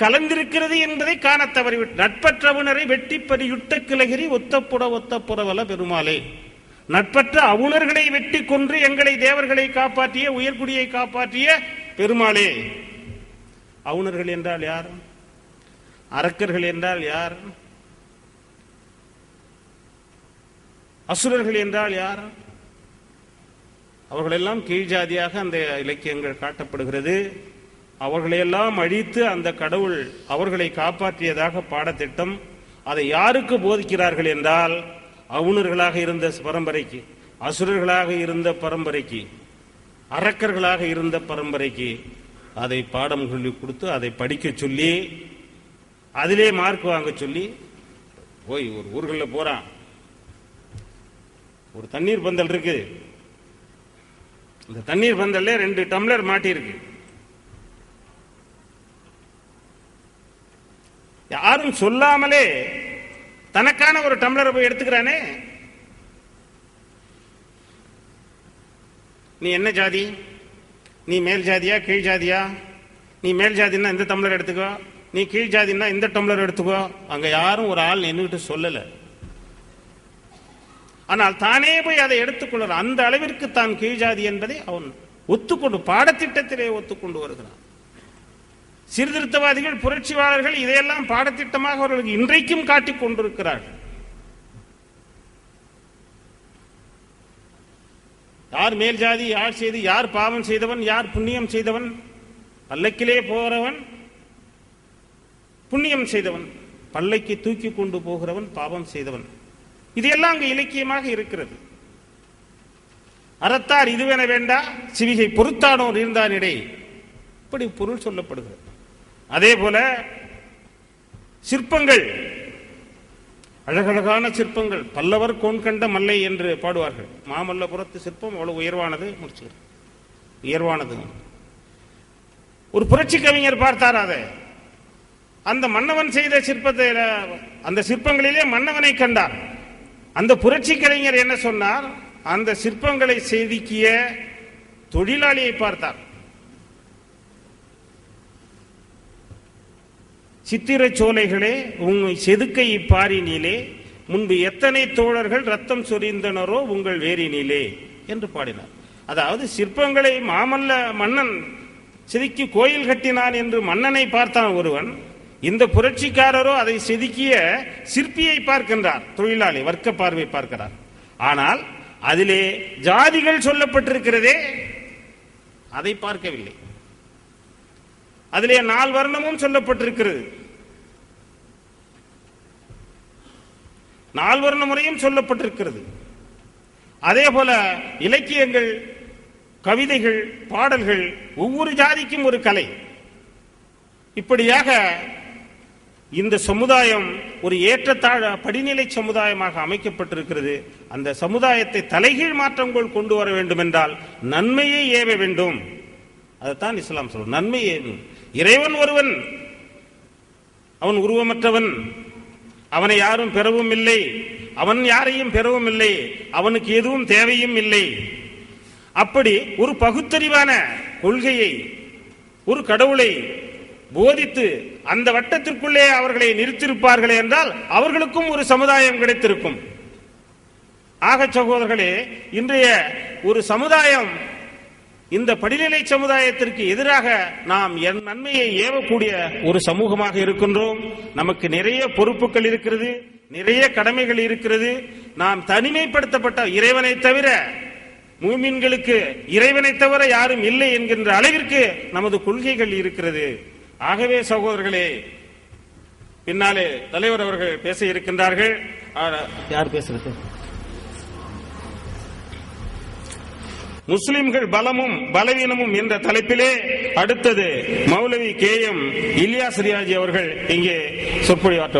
கலந்திருக்கிறது என்பதை காண தவறிவிட்டு நட்பற்றவுணரை வெட்டி பறியுட்ட கிளகிரி ஒத்தப்புட ஒத்தப்புறவல பெருமாளே. நட்பற்ற அவுணர்களை வெட்டி கொன்று எங்களை தேவர்களை காப்பாற்றிய உயர்குடியை காப்பாற்றிய பெருமாளே. அவுணர்கள் என்றால் யார்? அரக்கர்கள் என்றால் யார்? அசுரர்கள் என்றால் யார்? அவர்களெல்லாம் கீழ் ஜாதியாக அந்த இலக்கியங்கள் காட்டப்படுகிறது. அவர்களையெல்லாம் அழித்து அந்த கடவுள் அவர்களை காப்பாற்றியதாக பாடத்திட்டம் அதை யாருக்கு போதிக்கிறார்கள் என்றால் அவுணர்களாக இருந்த பரம்பரைக்கு அசுரர்களாக இருந்த பரம்பரைக்கு அரக்கர்களாக இருந்த பரம்பரைக்கு அதை பாடம் சொல்லி கொடுத்து அதை படிக்க சொல்லி அதிலே மார்க் வாங்க சொல்லி போய் ஒரு ஊர்களில் போகிறான் ஒரு தண்ணீர் பந்தல் இருக்கு இந்த தண்ணீர் பந்தல்ல ரெண்டு டம்ளர் மாட்டியிருக்கு. யாரும் சொல்லாமலே தனக்கான ஒரு டம்ளரை போய் எடுத்துக்கிறானே? நீ என்ன ஜாதி? நீ மேல் ஜாதியா கீழ் ஜாதியா? நீ மேல் ஜாதின்னா இந்த டம்ளர் எடுத்துக்கோ. நீ கீழ் ஜாதின்னா இந்த டம்ளர் எடுத்துக்கோ. அங்க யாரும் ஒரு ஆள் நின்றுட்டு சொல்லல. ஆனால் தானே போய் அதை எடுத்துக்கொள்கிறான் அந்த அளவிற்கு தான் கீழ் ஜாதி என்பதை அவன் ஒத்துக்கொண்டு பாடத்திட்டத்திலே ஒத்துக்கொண்டு வருகிறான். சீர்திருத்தவாதிகள் புரட்சியாளர்கள் இதையெல்லாம் பாடத்திட்டமாக அவர்களுக்கு இன்றைக்கும் காட்டிக் கொண்டிருக்கிறார்கள். யார் மேல் ஜாதி யார் செய்து யார் பாவம் செய்தவன் யார் புண்ணியம் செய்தவன் பல்லக்கிலே போகிறவன் புண்ணியம் செய்தவன் பல்லைக்கு தூக்கி கொண்டு போகிறவன் பாவம் செய்தவன். இதையெல்லாம் அங்கு இலக்கியமாக இருக்கிறது. அறத்தார் இதுவென வேண்டா சிவிகை பொறுத்தானோர் இருந்தானிடை இப்படி பொருள் சொல்லப்படுகிறது. அதே போல சிற்பங்கள். அழகழகான சிற்பங்கள். பல்லவர் கோன்கண்ட மல்லை என்று பாடுவார்கள். மாமல்லபுரத்து சிற்பம் அவ்வளவு உயர்வானது. முடிச்சுக்கிறேன். உயர்வானது. ஒரு புரட்சி கவிஞர் பார்த்தார் அதை. அந்த மன்னவன் செய்த சிற்பத்தை அந்த சிற்பங்களிலே மன்னவனை கண்டார். அந்த புரட்சி கலைஞர் என்ன சொன்னார்? அந்த சிற்பங்களை செதுக்கிய தொழிலாளியை பார்த்தார். சித்திர சோலைகளே உங்கள் செதுக்கை பாரினிலே முன்பு எத்தனை தோழர்கள் ரத்தம் சொரிந்தனரோ உங்கள் வேரினிலே என்று பாடினார். அதாவது சிற்பங்களை மாமல்ல மன்னன் செதுக்கி கோயில் கட்டினான் என்று மன்னனை பார்த்தான் ஒருவன். இந்த புரட்சிக்காரரோ அதை செதுக்கிய சிற்பியை பார்க்கின்றார் தொழிலாளி வர்க்க பார்வை பார்க்கிறார். ஆனால் அதிலே ஜாதிகள் சொல்லப்பட்டிருக்கிறதே அதை பார்க்கவில்லை. அதிலே நால் வர்ணமும் சொல்லப்பட்டிருக்கிறது. நால்வர்ண முறையும் சொல்லப்பட்டிருக்கிறது. அதே போல இலக்கியங்கள் கவிதைகள் பாடல்கள் ஒவ்வொரு ஜாதிக்கும் ஒரு கலை. இப்படியாக இந்த சமுதாயம் ஒரு ஏற்றத்தாழ படிநிலை சமுதாயமாக அமைக்கப்பட்டிருக்கிறது. அந்த சமுதாயத்தை தலைகீழ் மாற்றங்கள் கொண்டு வர வேண்டும் என்றால் நன்மையை ஏவ வேண்டும். அதைத்தான் இஸ்லாம் சொல்லும் நன்மை ஏவும் இறைவன் ஒருவன் அவன் உருவமற்றவன் அவனை யாரும் பெறவும் இல்லை. அவன் யாரையும் பெறவும் இல்லை. அவனுக்கு எதுவும் தேவையும் இல்லை. அப்படி ஒரு பகுத்தறிவான கொள்கையை ஒரு கடவுளை போதித்து அந்த வட்டத்திற்குள்ளே அவர்களை நிறுத்தியிருப்பார்கள் என்றால் அவர்களுக்கும் ஒரு சமுதாயம் கிடைத்திருக்கும். ஆக சகோதரர்களே இன்றைய ஒரு சமுதாயம் இந்த படிநிலை சமுதாயத்திற்கு எதிராக நாம் என் நன்மையை ஏவக்கூடிய ஒரு சமூகமாக இருக்கின்றோம். நமக்கு நிறைய பொறுப்புகள் இருக்கிறது நிறைய கடமைகள் இருக்கிறது. நாம் தனிமைப்படுத்தப்பட்ட இறைவனை தவிர மூமின்களுக்கு இறைவனை தவிர யாரும் இல்லை என்கின்ற அளவிற்கு நமது கொள்கைகள் இருக்கிறது. ஆகவே சகோதரர்களே பின்னாலே தலைவர் அவர்கள் பேச இருக்கின்றார்கள். யார் பேசுறது? முஸ்லிம்கள் பலமும் பலவீனமும் என்ற தலைப்பிலே அடுத்தது மௌலவி கே எம் இலியாஸ் ரியாஜி அவர்கள் இங்கே சொற்பொழிவாற்ற